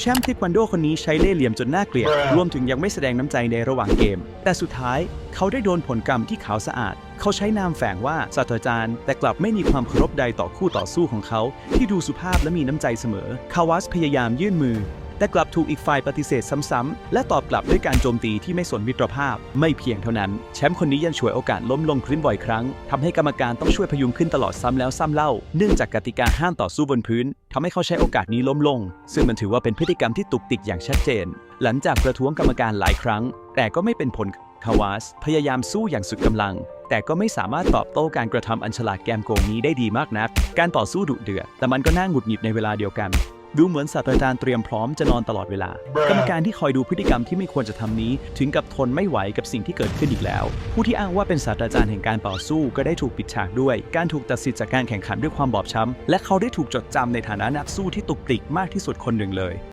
แชมป์เทควันโดคนนี้ใช้เล่ห์เหลี่ยมจนน่าเกลียด รวมถึงยังไม่แสดงน้ำใจในระหว่างเกม แต่สุดท้ายเขาได้โดนผลกรรมที่ขาวสะอาด เขาใช้นามแฝงว่าศาสตราจารย์ แต่กลับไม่มีความเคารพใดต่อคู่ต่อสู้ของเขา ที่ดูสุภาพและมีน้ำใจเสมอ คาวัสพยายามยื่นมือ แต่กลับถูกอีกฝ่ายปฏิเสธซ้ำๆ และตอบกลับด้วยการโจมตีที่ไม่สนมิตรภาพ ไม่เพียงเท่านั้น แชมป์คนนี้ยังฉวยโอกาสล้มลงพื้นบ่อยครั้งทำให้กรรมการต้องช่วยพยุงขึ้นตลอดซ้ำแล้วซ้ำเล่า เนื่องจากกติกาห้ามต่อสู้บนพื้นทำให้เขาใช้โอกาสนี้ล้มลง ซึ่งมันถือว่าเป็นพฤติกรรมที่ตุกติกอย่างชัดเจน หลังจากประท้วงกรรมการหลายครั้ง แต่ก็ไม่เป็นผลคาวาส พยายามสู้อย่างสุดกำลัง แต่ก็ไม่สามารถตอบโต้การกระทำอันฉลาดแกมโกงนี้ได้ดีมากนัก การต่อสู้ดุเดือด แต่มันก็น่าหงุดหงิดในเวลาเดียวกัน ดูเหมือนศาสตราจารย์เตรียมพร้อมจะนอนตลอดเวลา กรรมการที่คอยดูพฤติกรรมที่ไม่ควรจะทำนี้ ถึงกับทนไม่ไหวกับสิ่งที่เกิดขึ้นอีกแล้ว ผู้ที่อ้างว่าเป็นศาสตราจารย์แห่งการต่อสู้ ก็ได้ถูกปิดฉากด้วย การถูกตัดสิทธิ์จากการแข่งขันด้วยความบอบช้ำและเขาได้ถูกจดจำในฐานะนักสู้ที่ตุกติกมากที่สุดคนหนึ่งเลย